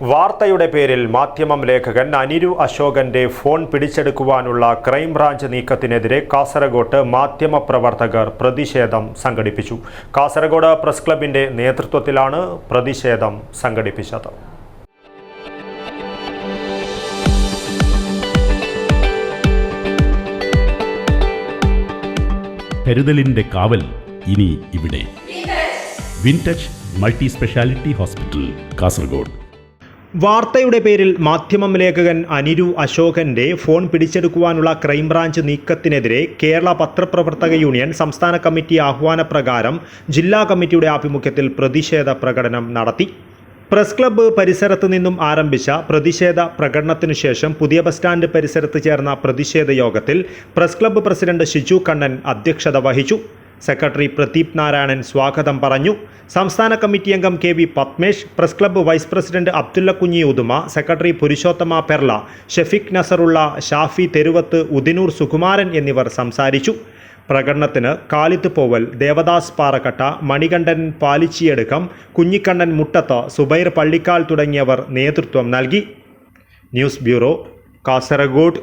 വാർത്തയുടെ പേരിൽ മാധ്യമം ലേഖകൻ അനിരു അശോകന്റെ ഫോൺ പിടിച്ചെടുക്കുവാനുള്ള ക്രൈംബ്രാഞ്ച് നീക്കത്തിനെതിരെ കാസർഗോട്ട് മാധ്യമപ്രവർത്തകർ പ്രതിഷേധം സംഘടിപ്പിച്ചു. കാസർഗോഡ് പ്രസ് ക്ലബിന്റെ നേതൃത്വത്തിലാണ് പ്രതിഷേധം സംഘടിപ്പിച്ചത്. കരുതലിന്റെ കാവൽ ഇനി ഇവിടെ. Wintouch multi speciality hospital Kasaragod. വാർത്തയുടെ പേരിൽ മാധ്യമം ലേഖകൻ അനിരു അശോകന്റെ ഫോൺ പിടിച്ചെടുക്കുവാനുള്ള ക്രൈംബ്രാഞ്ച് നീക്കത്തിനെതിരെ കേരള പത്രപ്രവർത്തക യൂണിയൻ സംസ്ഥാന കമ്മിറ്റി ആഹ്വാനപ്രകാരം ജില്ലാ കമ്മിറ്റിയുടെ ആഭിമുഖ്യത്തിൽ പ്രതിഷേധ പ്രകടനം നടത്തി. പ്രസ് ക്ലബ്ബ് പരിസരത്ത് നിന്നും ആരംഭിച്ച പ്രതിഷേധ പ്രകടനത്തിനു ശേഷം പുതിയ ബസ് സ്റ്റാൻഡ് പരിസരത്ത് ചേർന്ന പ്രതിഷേധ യോഗത്തിൽ press club president Shiju Kannan അധ്യക്ഷത വഹിച്ചു. സെക്രട്ടറി പ്രദീപ് നാരായണൻ സ്വാഗതം പറഞ്ഞു. സംസ്ഥാന കമ്മിറ്റി അംഗം K V Padmesh press club vice president Abdulla Kunhi Uduma secretary Purushothama Perla Shefik Nasarulla Shafi Theruvath Udinoor Sukumaran എന്നിവർ സംസാരിച്ചു. പ്രകടനത്തിന് കാലിത്ത് പോവൽ ദേവദാസ് പാറക്കട്ട മണികണ്ഠൻ പാലിച്ചിയടുക്കം കുഞ്ഞിക്കണ്ണൻ മുട്ടത്ത് സുബൈർ പള്ളിക്കാൽ തുടങ്ങിയവർ നേതൃത്വം നൽകി. News bureau Kasaragod.